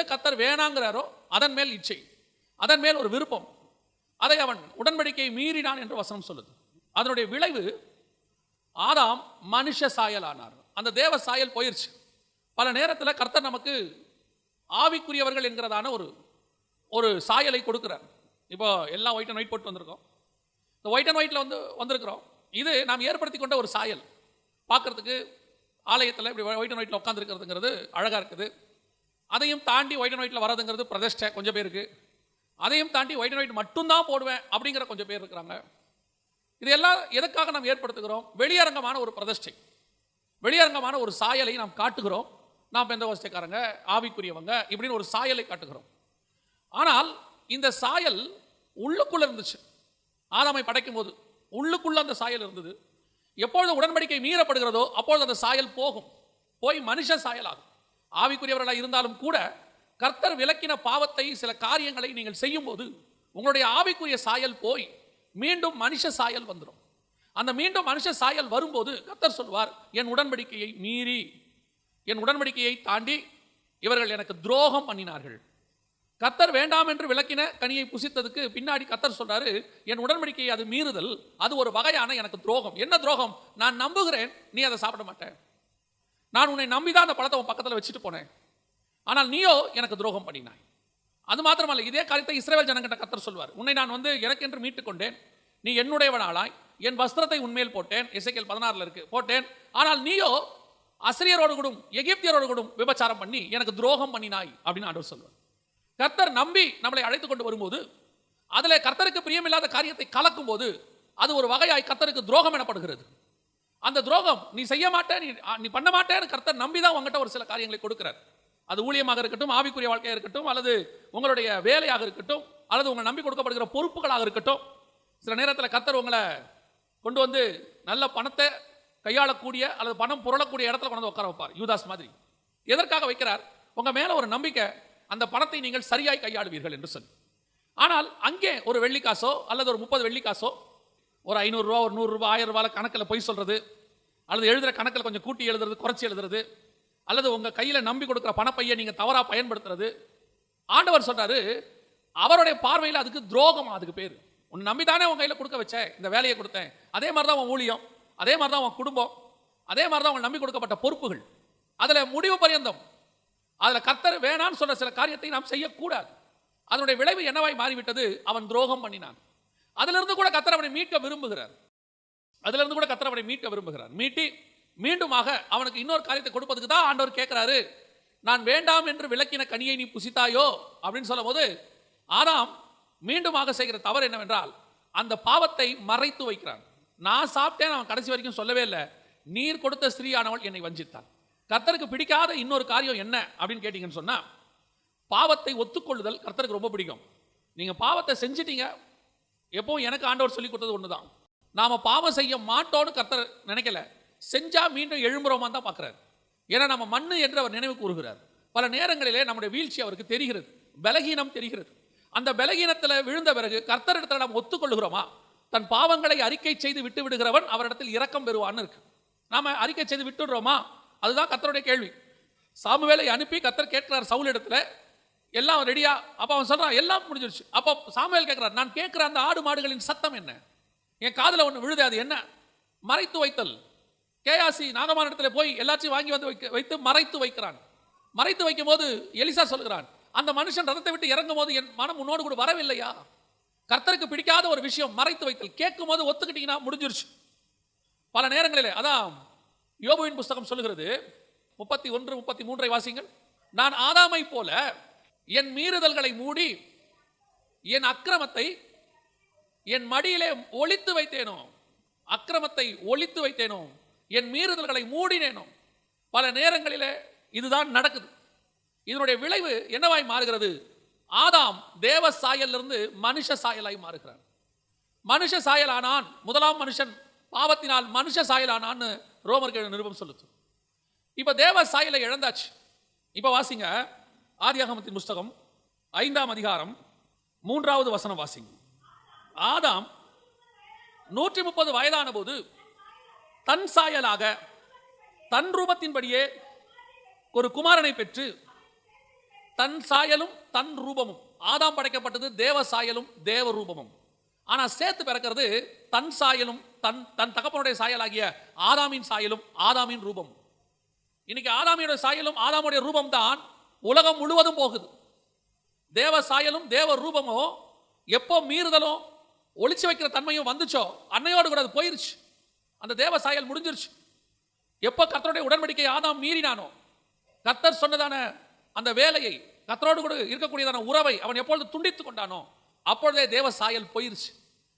எதை கத்தர் வேணாங்கிறாரோ அதன் மேல் இச்சை. அதன் மேல் ஒரு விருப்பம். அதை அவன் உடன்படிக்கையை மீறினான் என்று வசனம் சொல்லுது. அதனுடைய விளைவு ஆதாம் மனுஷ சாயல் ஆனார் அந்த தேவ சாயல் போயிருச்சு. பல நேரத்தில் கர்த்தர் நமக்கு ஆவிக்குரியவர்கள் என்கிறதான ஒரு ஒரு சாயலை கொடுக்குறார். இப்போ எல்லாம் ஒயிட் அண்ட் ஒயிட் போட்டு வந்திருக்கோம். இந்த ஒயிட் அண்ட் ஒயிட்டில் வந்து வந்திருக்கிறோம். இது நாம் ஏற்படுத்தி கொண்ட ஒரு சாயல். பார்க்குறதுக்கு ஆலயத்தில் இப்படி ஒயிட் அண்ட் ஒயிட்டில் உட்காந்துருக்கிறதுங்கிறது அழகாக இருக்குது. அதையும் தாண்டி ஒயிட் அண்ட் ஒயிட்டில் வரதுங்கிறது பிரதிஷ்டை கொஞ்சம் பேருக்கு. அதையும் தாண்டி ஒயிட் அண்ட் ஒயிட் மட்டும்தான் போடுவேன் அப்படிங்கிற கொஞ்சம் பேர் இருக்கிறாங்க. இதெல்லாம் எதுக்காக நாம் ஏற்படுத்துகிறோம்? வெளியரங்கமான ஒரு பிரதிஷ்டை. வெளியரங்கமான ஒரு சாயலை நாம் காட்டுகிறோம். நாம் பெந்தகோஸ்தைக்காரங்க ஆவிக்குரியவங்க இப்படின்னு ஒரு சாயலை காட்டுகிறோம். ஆனால் இந்த சாயல் உள்ளுக்குள்ளே இருந்துச்சு. ஆதாமை படைக்கும் போது உள்ளுக்குள்ளே அந்த சாயல் இருந்தது. எப்பொழுது உடன்படிக்கை மீறப்படுகிறதோ அப்பொழுது அந்த சாயல் போகும். போய் மனுஷ சாயலாகும். ஆவிக்குரியவர்களாக இருந்தாலும் கூட கர்த்தர் விளக்கின பாவத்தை சில காரியங்களை நீங்கள் செய்யும்போது உங்களுடைய ஆவிக்குரிய சாயல் போய் மீண்டும் மனுஷ சாயல் வந்துடும் அந்த மீண்டும் மனுஷ சாயல் வரும்போது கர்த்தர் சொல்வார் என் உடன்படிக்கையை மீறி என் உடன்படிக்கையை தாண்டி இவர்கள் எனக்கு துரோகம் பண்ணினார்கள். கத்தர் வேண்டாம் என்று விளக்கின கனியை புசித்ததுக்கு பின்னாடி கத்தர் சொல்றாரு என் உடன்படிக்கையை அது மீறுதல் அது ஒரு வகையான எனக்கு துரோகம். என்ன துரோகம்? நான் நம்புகிறேன் நீ அதை சாப்பிட மாட்டேன் நான் உன்னை நம்பிதான் அந்த பழத்தை உன் பக்கத்தில் வச்சுட்டு போனேன். ஆனால் நீயோ எனக்கு துரோகம் பண்ணினாய். அது மாத்திரமல்ல இதே காரியத்தை இஸ்ரேல் ஜனங்கிட்ட கத்தர் சொல்வார். உன்னை நான் வந்து எனக்கென்று மீட்டுக்கொண்டேன். நீ என்னுடையவனாளாய் என் வஸ்திரத்தை உண்மையில் போட்டேன். இசைக்கல் பதினாறுல இருக்கு போட்டேன். ஆனால் நீயோ அசிரியரோடு கூடும் எகிப்தியரோடு கூடும் விபச்சாரம் பண்ணி எனக்கு துரோகம் பண்ணினாய் அப்படின்னு ஆண்டவர் சொல்வார். கர்த்தர் நம்பி நம்மளை அழைத்து கொண்டு வரும்போது அதில் கர்த்தருக்கு பிரியமில்லாத காரியத்தை கலக்கும் போது அது ஒரு வகையாய் கர்த்தருக்கு துரோகம் எனப்படுகிறது. அந்த துரோகம் நீ செய்ய மாட்டே நீ நீ பண்ண மாட்டேன்னு கர்த்தர் நம்பி தான் உங்ககிட்ட ஒரு சில காரியங்களை கொடுக்குறார். அது ஊழியமாக இருக்கட்டும் ஆவிக்குரிய வாழ்க்கையாக இருக்கட்டும் அல்லது உங்களுடைய வேலையாக இருக்கட்டும் அல்லது உங்களை நம்பி கொடுக்கப்படுகிற பொறுப்புகளாக இருக்கட்டும். சில நேரத்தில் கர்த்தர் உங்களை கொண்டு வந்து நல்ல பணத்தை கையாளக்கூடிய அல்லது பணம் புரளக்கூடிய இடத்துல கொண்டு வந்து உட்கார வைப்பார் யூதாஸ் மாதிரி. எதற்காக வைக்கிறார்? உங்கள் மேலே ஒரு நம்பிக்கை அந்த பணத்தை நீங்கள் சரியாய் கையாளுவீர்கள் என்று சொல்லி. ஆனால் அங்கே ஒரு வெள்ளிக்காசோ அல்லது ஒரு முப்பது வெள்ளிக்காசோ ஒரு ஐநூறுரூவா ஒரு நூறுரூவா ஆயிரம் ரூபாயில் கணக்கில் பொய் சொல்கிறது அல்லது எழுதுகிற கணக்கில் கொஞ்சம் கூட்டி எழுதுறது குறைச்சி எழுதுறது அல்லது உங்கள் கையில் நம்பி கொடுக்குற பணப்பையை நீங்கள் தவறாக பயன்படுத்துறது. ஆண்டவர் சொல்கிறாரு அவருடைய பார்வையில் அதுக்கு துரோகம் அதுக்கு பேர். உன் நம்பி தானே உன் கையில் கொடுக்க வச்சேன் இந்த வேலையை கொடுத்தேன். அதே மாதிரி தான் உன் ஊழியம் அதே மாதிரி தான் உன் குடும்பம் அதே மாதிரி தான் உன் நம்பி கொடுக்கப்பட்ட பொறுப்புகள். அதில் முடிவு பரியந்தம். அதில் கத்தர் வேணான்னு சொன்ன சில காரியத்தை நாம் செய்யக்கூடாது. அதனுடைய விளைவு என்னவாய் மாறிவிட்டது? அவன் துரோகம் பண்ணினான். அதிலிருந்து கூட கத்தர் அவனை மீட்க விரும்புகிறார். அதிலிருந்து கூட கத்தர் அவனை மீட்க விரும்புகிறார். மீட்டி மீண்டுமாக அவனுக்கு இன்னொரு காரியத்தை கொடுப்பதுக்கு தான் ஆண்டவர் கேட்கிறாரு. நான் வேண்டாம் என்று விளக்கின கனியை நீ புசித்தாயோ? அப்படின்னு சொல்லும்போது ஆதாம் மீண்டுமாக செய்கிற தவறு என்னவென்றால் அந்த பாவத்தை மறைத்து வைக்கிறான். நான் சாப்பிட்டேன் அவன் கடைசி வரைக்கும் சொல்லவே இல்லை. நீர் கொடுத்த ஸ்திரீயானவள் என்னை வஞ்சித்தான் கர்த்தருக்கு பிடிக்காத இன்னொரு காரியம் என்ன அப்படின்னு கேட்டீங்கன்னு சொன்னால் பாவத்தை ஒத்துக்கொள்ளுதல் கர்த்தருக்கு ரொம்ப பிடிக்கும். நீங்கள் பாவத்தை செஞ்சிட்டீங்க எப்போவும் எனக்கு ஆண்டவர் சொல்லி கொடுத்தது ஒன்று தான் நாம் பாவம் செய்ய மாட்டோன்னு கர்த்தர் நினைக்கல. செஞ்சால் மீண்டும் எழும்புறோமா தான் பார்க்குறாரு. ஏன்னா நம்ம மண்ணு என்று அவர் நினைவு கூறுகிறார். பல நேரங்களிலே நம்முடைய வீழ்ச்சி அவருக்கு தெரிகிறது. பலகீனம் தெரிகிறது. அந்த பலகீனத்தில் விழுந்த பிறகு கர்த்தரிடத்தில் நாம் ஒத்துக்கொள்கிறோமா தன் பாவங்களை அறிக்கை செய்து விட்டு விடுகிறவன் அவரிடத்தில் இரக்கம் பெறுவான்னு இருக்கு. நாம் அறிக்கை செய்து விட்டுடுறோமா? அதுதான் கத்தருடைய கேள்வி. சாமுவேலை அனுப்பி கர்த்தர் கேட்கிறார் சவுல் இடத்துல எல்லாம் ரெடியா அப்போ அவன் சொல்கிறான் எல்லாம் முடிஞ்சிருச்சு. அப்போ சாமியல் கேட்குறான் நான் கேட்குற அந்த ஆடு மாடுகளின் சத்தம் என்ன? என் காதில் ஒன்று விழுது அது என்ன? மறைத்து வைத்தல். கேயாசி நாதமான இடத்துல போய் எல்லாத்தையும் வாங்கி வந்து வைக்க வைத்து மறைத்து வைக்கிறான். மறைத்து வைக்கும் போது எலிசா சொல்கிறான் அந்த மனுஷன் ரதத்தை விட்டு இறங்கும் போது என் மனம் உன்னோடு கூட வரவில்லையா? கர்த்தருக்கு பிடிக்காத ஒரு விஷயம் மறைத்து வைத்தல். கேட்கும் போது ஒத்துக்கிட்டீங்கன்னா முடிஞ்சிருச்சு. பல நேரங்களிலே அதான் யோபுவின் புஸ்தகம் சொல்லுகிறது. முப்பத்தி ஒன்று முப்பத்தி மூன்றை வாசிங்கள் நான் ஆதாமை போல என் மீறுதல்களை மூடி என் அக்கிரமத்தை என் மடியிலே ஒழித்து வைத்தேனோ அக்கிரமத்தை ஒழித்து வைத்தேனோ என் மீறுதல்களை மூடினேனோ பல நேரங்களிலே இதுதான் நடக்குது. இதனுடைய விளைவு என்னவாய் மாறுகிறது? ஆதாம் தேவ சாயலிருந்து மனுஷ சாயலாய் மாறுகிறான். மனுஷ சாயலானான் முதலாம் மனுஷன் பாவத்தினால் மனுஷ சாயலானான்னு ரோமர்கள் நிருபம் சொல்லுது. இப்போ தேவ சாயலை இழந்தாச்சு. இப்போ வாசிங்க. ஆதியாகமத்தின் புஸ்தகம் ஐந்தாம் அதிகாரம் மூன்றாவது வசனம் வாசிங்க. ஆதாம் நூற்றி முப்பது வயதான போது தன் சாயலாக தன் ரூபத்தின்படியே ஒரு குமாரனை பெற்று தன் சாயலும் தன் ரூபமும் ஆதாம் படைக்கப்பட்டது தேவ சாயலும் தேவ ரூபமும். ஆனால் சேர்த்து பிறக்கிறது தன் சாயலும் தன் தன் தகப்பனுடைய சாயலாகிய ஆதாமின் சாயலும் ஆதாமின் ரூபம். இன்னைக்கு ஆதாமியோட சாயலும் ஆதாமுடைய ரூபம் தான் உலகம் முழுவதும் போகுது. தேவ சாயலும் தேவ ரூபமோ எப்போ மீறுதலும் ஒளிச்சு வைக்கிற தன்மையும் வந்துச்சோ அன்னையோடு கூட அது போயிருச்சு. அந்த தேவ சாயல் முடிஞ்சிருச்சு. எப்போ கர்த்தருடைய உடன்படிக்கை ஆதாம் மீறினானோ கர்த்தர் சொன்னதான அந்த வேலையை கர்த்தரோடு கூட இருக்கக்கூடியதான உறவை அவன் எப்பொழுது துண்டித்து கொண்டானோ அப்பொழுதே தேவ சாயல் போயிருச்சு.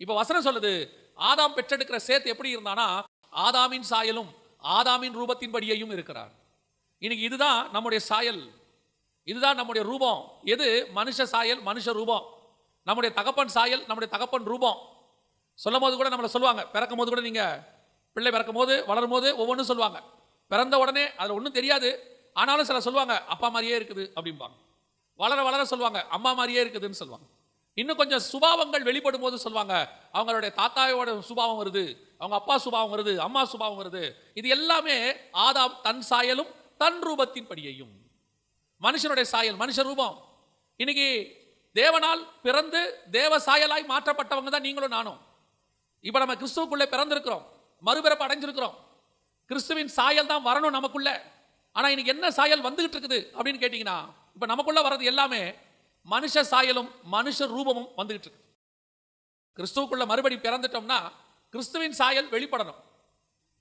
இப்போ வசனம் சொல்லுது ஆதாம் பெற்றெடுக்கிற சேத்து எப்படி இருந்தானா ஆதாமின் சாயலும் ஆதாமின் ரூபத்தின் படியையும் இருக்கிறார் இன்னைக்கு இதுதான் நம்முடைய சாயல். இதுதான் நம்முடைய ரூபம். எது? மனுஷ சாயல் மனுஷ ரூபம். நம்முடைய தகப்பன் சாயல் நம்முடைய தகப்பன் ரூபம். சொல்லும் போது கூட நம்மளை சொல்லுவாங்க. பிறக்கும் போது கூட நீங்கள் பிள்ளை பிறக்கும் போது வளரும் போது ஒவ்வொன்றும் சொல்லுவாங்க. பிறந்த உடனே அதில் ஒன்றும் தெரியாது. ஆனாலும் சில சொல்லுவாங்க அப்பா மாதிரியே இருக்குது அப்படிம்பாங்க. வளர வளர சொல்லுவாங்க அம்மா மாதிரியே இருக்குதுன்னு சொல்லுவாங்க. இன்னும் கொஞ்சம் சுபாவங்கள் வெளிப்படும் போது சொல்லுவாங்க அவங்களுடைய தாத்தாவோட சுபாவம் வருது அவங்க அப்பா சுபாவம் வருது அம்மா சுபாவம் வருது. இது எல்லாமே ஆதாம் தன் சாயலும் தன் ரூபத்தின் படியையும் மனுஷனுடைய சாயல் மனுஷ ரூபம். இன்னைக்கு தேவனால் பிறந்து தேவ சாயலாய் மாற்றப்பட்டவங்க தான் நீங்களும் நானும். இப்போ நம்ம கிறிஸ்துவுக்குள்ளே பிறந்திருக்கிறோம். மறுபிறப்பு அடைஞ்சிருக்கிறோம். கிறிஸ்துவின் சாயல் தான் வரணும் நமக்குள்ள. ஆனால் இன்னைக்கு என்ன சாயல் வந்துகிட்டு இருக்குது அப்படின்னு கேட்டிங்கன்னா இப்போ நமக்குள்ளே வர்றது எல்லாமே மனுஷ சாயலும் மனுஷ ரூபமும் வந்துகிட்டு இருக்கு. கிறிஸ்துவுக்குள்ளே மறுபடி பிறந்துட்டோம்னா கிறிஸ்துவின் சாயல் வெளிப்படணும்.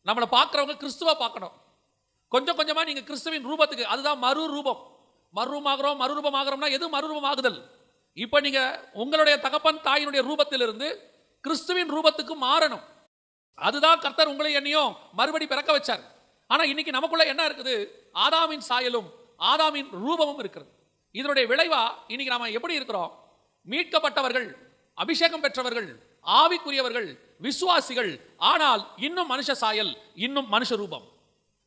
நம்மளை பார்க்குறவங்க கிறிஸ்துவை பார்க்கணும். கொஞ்சம் கொஞ்சமாக நீங்கள் கிறிஸ்துவின் ரூபத்துக்கு அதுதான் மறு ரூபம் மறுரூபமாகிறோம் மறுரூபமாகிறோம்னா எது மறுரூபமாகுதல்? இப்போ நீங்கள் உங்களுடைய தகப்பன் தாயினுடைய ரூபத்திலிருந்து கிறிஸ்துவின் ரூபத்துக்கு மாறணும். அதுதான் கர்த்தர் உங்களை என்னையும் மறுபடி பிறக்க வச்சார். ஆனால் இன்னைக்கு நமக்குள்ள என்ன இருக்குது? ஆதாமின் சாயலும் ஆதாமின் ரூபமும் இருக்கிறது. இதனுடைய விளைவா இன்னைக்கு நாம் எப்படி இருக்கிறோம்? மீட்கப்பட்டவர்கள் அபிஷேகம் பெற்றவர்கள் ஆவிக்குரியவர்கள் விசுவாசிகள் ஆனால் இன்னும் மனுஷ சாயல் இன்னும் மனுஷ ரூபம்.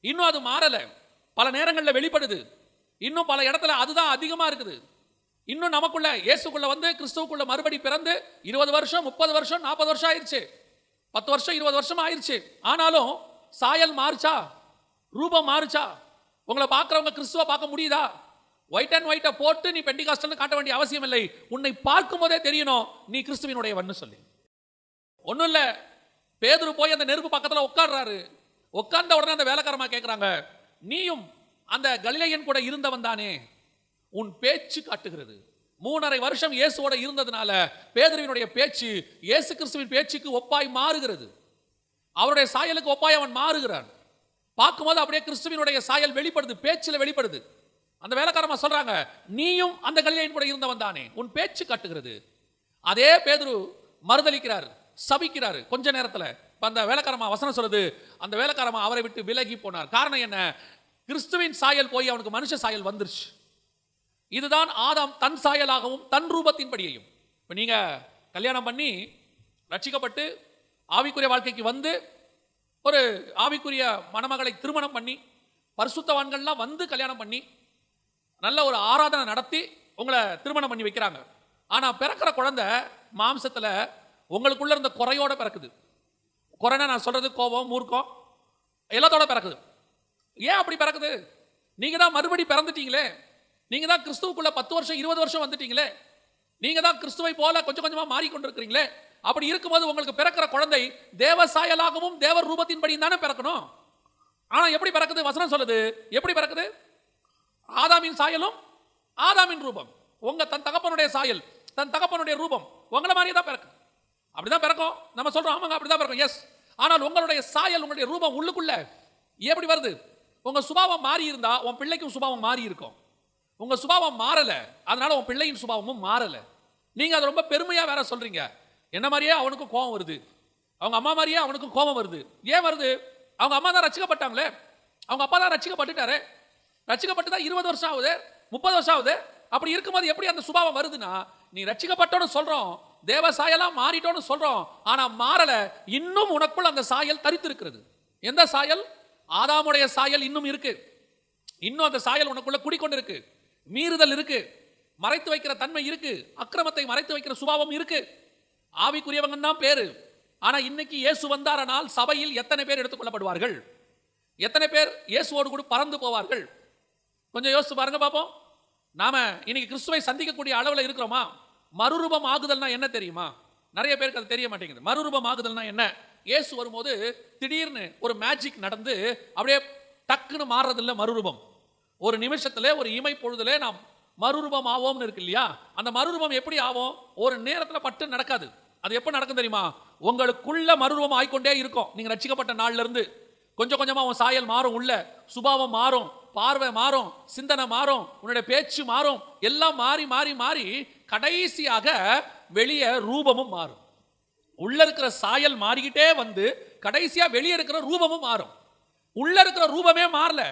இன்னும் அது மாறல. பல நேரங்களில் வெளிப்படுது. இன்னும் பல இடத்துல அதுதான் அதிகமாக இருக்குது. இன்னும் நமக்குள்ள இயேசுக்குள்ள வந்து கிறிஸ்துவுக்குள்ள மறுபடி பிறந்து இருபது வருஷம் முப்பது வருஷம் நாற்பது வருஷம் ஆயிருச்சு. பத்து வருஷம் இருபது வருஷம் ஆயிருச்சு. ஆனாலும் சாயல் மாறுச்சா? ரூபம் மாறுச்சா? உங்களை பார்க்குறவங்க கிறிஸ்துவ பார்க்க முடியுதா? ஒயிட் அண்ட் ஒயிட்டை போட்டு நீ பெண்டிகாஸ்டல்னு காட்ட வேண்டிய அவசியம் இல்லை. உன்னை பார்க்கும் போதே தெரியணும் நீ கிறிஸ்துவினுடையவன்னு சொல்லி. ஒன்றும் இல்லை. பேதுரு போய் அந்த நெருப்பு பக்கத்தில் உட்காடுறாரு உட்கார்ந்த உடனே அந்த வேலைக்காரமாக கேட்குறாங்க நீயும் அந்த கலிலையன் கூட இருந்தவன் தானே. உன் பேச்சு காட்டுகிறது. மூணரை வருஷம் இயேசுவோட இருந்ததுனால பேதுருவினுடைய பேச்சு இயேசு கிறிஸ்துவின் பேச்சுக்கு ஒப்பாய் மாறுகிறது. அவருடைய சாயலுக்கு ஒப்பாய் அவன் மாறுகிறான். பார்க்கும்போது அப்படியே கிறிஸ்துவினுடைய சாயல் வெளிப்படுது பேச்சில் வெளிப்படுது. அந்த வேலைக்காரமா சொல்றாங்க நீயும் அந்த கலிலையன் கூட இருந்தவன் தானே. உன் பேச்சு காட்டுகிறது. அதே பேதுரு மறுதளிக்கிறார் சபிக்கிறார் கொஞ்ச நேரத்தில். இப்போ அந்த வேலைக்காரமா வசனம் சொல்லுது அந்த வேலைக்காரமா அவரை விட்டு விலகி போனார். காரணம் என்ன? கிறிஸ்துவின் சாயல் போய் அவனுக்கு மனுஷ சாயல் வந்துருச்சு. இதுதான் ஆதாம் தன் சாயலாகவும் தன் ரூபத்தின்படியையும். இப்போ நீங்கள் கல்யாணம் பண்ணி ரட்சிக்கப்பட்டு ஆவிக்குரிய வாழ்க்கைக்கு வந்து ஒரு ஆவிக்குரிய மணமகளை திருமணம் பண்ணி பரிசுத்தவான்கள்லாம் வந்து கல்யாணம் பண்ணி நல்ல ஒரு ஆராதனை நடத்தி உங்களை திருமணம் பண்ணி வைக்கிறாங்க. ஆனால் பிறக்கிற குழந்தை மாம்சத்தில் உங்களுக்குள்ள இருந்த குறையோட பிறக்குது. குறைனா நான் சொல்கிறது கோபம் மூர்க்கம் எல்லாத்தோட பிறக்குது. ஏன் அப்படி பிறக்குது? நீங்கள் தான் மறுபடி பிறந்துட்டீங்களே. நீங்கள் தான் கிறிஸ்துவுக்குள்ளே பத்து வருஷம் இருபது வருஷம் வந்துட்டீங்களே. நீங்கள் தான் கிறிஸ்துவை போல கொஞ்சம் கொஞ்சமாக மாறிக்கொண்டிருக்கிறீங்களே. அப்படி இருக்கும்போது உங்களுக்கு பிறக்கிற குழந்தை தேவ சாயலாகவும் தேவர் ரூபத்தின்படி தானே பிறக்கணும். ஆனால் எப்படி பிறக்குது? வசனம் சொல்லுது. எப்படி பிறக்குது? ஆதாமின் சாயலும் ஆதாமின் ரூபம். உங்கள் தன் தகப்பனுடைய சாயல் தன் தகப்பனுடைய ரூபம் உங்களை மாதிரியே தான் பிறக்கும். அப்படிதான் பிறக்கும். நம்ம சொல்கிறோம் ஆமாங்க அப்படிதான் பிறக்கும். எஸ் ஆனால் உங்களுடைய சாயல் உங்களுடைய ரூபம் உள்ளுக்குள்ளே எப்படி வருது? உங்கள் சுபாவம் மாறி இருந்தால் உன் பிள்ளைக்கும் சுபாவம் மாறி இருக்கும். உங்கள் சுபாவம் மாறலை அதனால் உன் பிள்ளையின் சுபாவமும் மாறலை. நீங்கள் அதை ரொம்ப பெருமையாக வேற சொல்கிறீங்க என்ன மாதிரியே அவனுக்கும் கோபம் வருது. அவங்க அம்மா மாதிரியே அவனுக்கும் கோபம் வருது. ஏன் வருது? அவங்க அம்மா தான் ரசிக்கப்பட்டாங்களே. அவங்க அப்பா தான் ரசிக்கப்பட்டுட்டாரு. ரட்சிக்கப்பட்டு தான் இருபது வருஷம் ஆகுது முப்பது வருஷம் ஆகுது. அப்படி இருக்கும்போது எப்படி அந்த சுபாவம் வருதுன்னா நீ ரசிக்கப்பட்டோன்னு சொல்கிறோம் தேவ சாயலாம் மாறிட்டோன்னு சொல்கிறோம் ஆனால் மாறலை இன்னும் உனக்குள் அந்த சாயல் தரித்து இருக்கிறது எந்த சாயல்? ஆதாமுடைய சாயல் இன்னும் இருக்கு. இன்னும் அந்த சாயல் உனக்குள்ள குடிக்கொண்டு இருக்கு மீறுதல் இருக்கு. மறைத்து வைக்கிற தன்மை இருக்கு. அக்கிரமத்தை மறைத்து வைக்கிற சுபாவம் இருக்கு. ஆவிக்குரியவங்க தான் பேரு. ஆனா இன்னைக்கு இயேசு வந்தாரனால் சபையில் எத்தனை பேர் எடுத்துக்கொள்ளப்படுவார்கள்? எத்தனை பேர் இயேசுவோடு கூட பறந்து போவார்கள்? கொஞ்சம் யோசிச்சு பாருங்க பார்ப்போம் நாம இன்னைக்கு கிறிஸ்துவை சந்திக்கக்கூடிய அளவில் இருக்கிறோமா? மறுரூபம் ஆகுதல்னா என்ன தெரியுமா? நிறைய பேருக்கு அது தெரிய மாட்டேங்குது. மறுரூபம் ஆகுதல்னா என்ன? இயேசு வரும்போது திடீர்னு ஒரு மேஜிக் நடந்து அப்படியே டக்குன்னு மாறுறதில்ல மறுரூபம். ஒரு நிமிஷத்துல ஒரு இமை பொழுதுல நாம் மறுரூபம் ஆவோம்னு இருக்கு இல்லையா? அந்த மறுரூபம் எப்படி ஆகும் ஒரு நேரத்தில் பட்டு நடக்காது. அது எப்போ நடக்கும் தெரியுமா? உங்களுக்குள்ள மறுரூபம் ஆய்க்கொண்டே இருக்கும். நீங்கள் ரசிக்கப்பட்ட நாள்ல இருந்து கொஞ்சம் கொஞ்சமா உன் சாயல் மாறும் உள்ள. சுபாவம் மாறும். பார்வை மாறும். சிந்தனை மாறும். உன்னுடைய பேச்சு மாறும். எல்லாம் மாறி மாறி மாறி கடைசியாக வெளியே ரூபமும் மாறும். உள்ள இருக்கிற சாயல் மாறிக்கிட்டே வந்து கடைசியாக வெளியே இருக்கிற ரூபமும் மாறும். உள்ள இருக்கிற ரூபமே மாறல.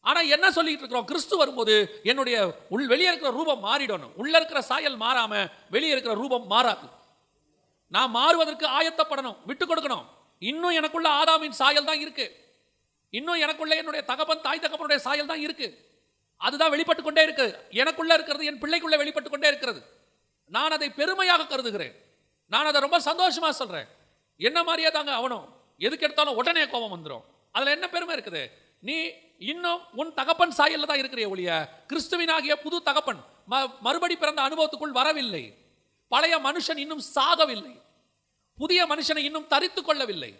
ஆனால் என்ன சொல்லிட்டு இருக்கிறோம்? கிறிஸ்து வரும்போது என்னுடைய உள் வெளியே இருக்கிற ரூபம் மாறிடணும். உள்ள இருக்கிற சாயல் மாறாம வெளியே இருக்கிற ரூபம் மாறாது. நான் மாறுவதற்கு ஆயத்தப்படணும் விட்டு கொடுக்கணும். இன்னும் எனக்குள்ள ஆதாமின் சாயல் தான் இருக்கு. இன்னும் எனக்குள்ள என்னுடைய தகப்பன் தாய் தகப்பனுடைய சாயல் தான் இருக்கு. அதுதான் வெளிப்பட்டு கொண்டே இருக்கு. எனக்குள்ள இருக்கிறது என் பிள்ளைக்குள்ள வெளிப்பட்டு கொண்டே இருக்கிறது. நான் அதை பெருமையாக கருதுகிறேன். நான் அதை ரொம்ப சந்தோஷமாக சொல்கிறேன் என்ன மாதிரியே தாங்க அவனும். எதுக்கு எடுத்தாலும் உடனே கோபம் வந்துடும் அதில் என்ன பெருமை இருக்குது? நீ இன்னும் உன் தகப்பன் சாயல்ல தான் இருக்கிற ஒழிய கிறிஸ்துவினாகிய புது தகப்பன். ம- மறுபடி பிறந்த அனுபவத்துக்குள் வரவில்லை. பழைய மனுஷன் இன்னும் சாகவில்லை. புதிய மனுஷனை இன்னும் தரித்து கொள்ளவில்லை.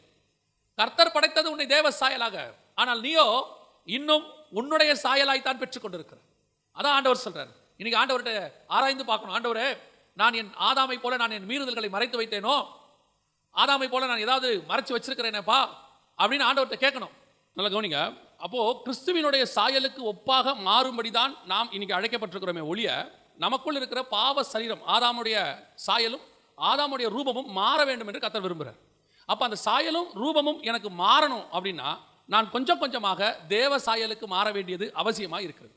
கர்த்தர் படைத்தது உன்னை தேவ சாயலாக. ஆனால் நீயோ இன்னும் உன்னுடைய சாயலாய்த்தான் பெற்றுக் கொண்டிருக்கிற அதான் ஆண்டவர் சொல்றார். இன்னைக்கு ஆண்டவர்கிட்ட ஆராய்ந்து பார்க்கணும். ஆண்டவரே நான் என் ஆதாமை போல நான் என் மீறுதல்களை மறைத்து வைத்தேனோ? ஆதாமை போல நான் ஏதாவது மறைச்சு வச்சிருக்கிறேனேப்பா? அப்படின்னு ஆண்டவர்கிட்ட கேட்கணும். நல்லா கவனிங்க. அப்போ கிறிஸ்துவினுடைய சாயலுக்கு ஒப்பாக மாறும்படிதான் நாம் இன்னைக்கு அழைக்கப்பட்டிருக்கிறோமே ஒழிய நமக்குள் இருக்கிற பாவ சரீரம் ஆதாமுடைய சாயலும் ஆதாமுடைய ரூபமும் மாற வேண்டும் என்று கத்தர் விரும்புகிறார் அப்ப அந்த சாயலும் ரூபமும் எனக்கு மாறணும் அப்படின்னா நான் கொஞ்சம் கொஞ்சமாக தேவ சாயலுக்கு மாற வேண்டியது அவசியமாக இருக்கிறது.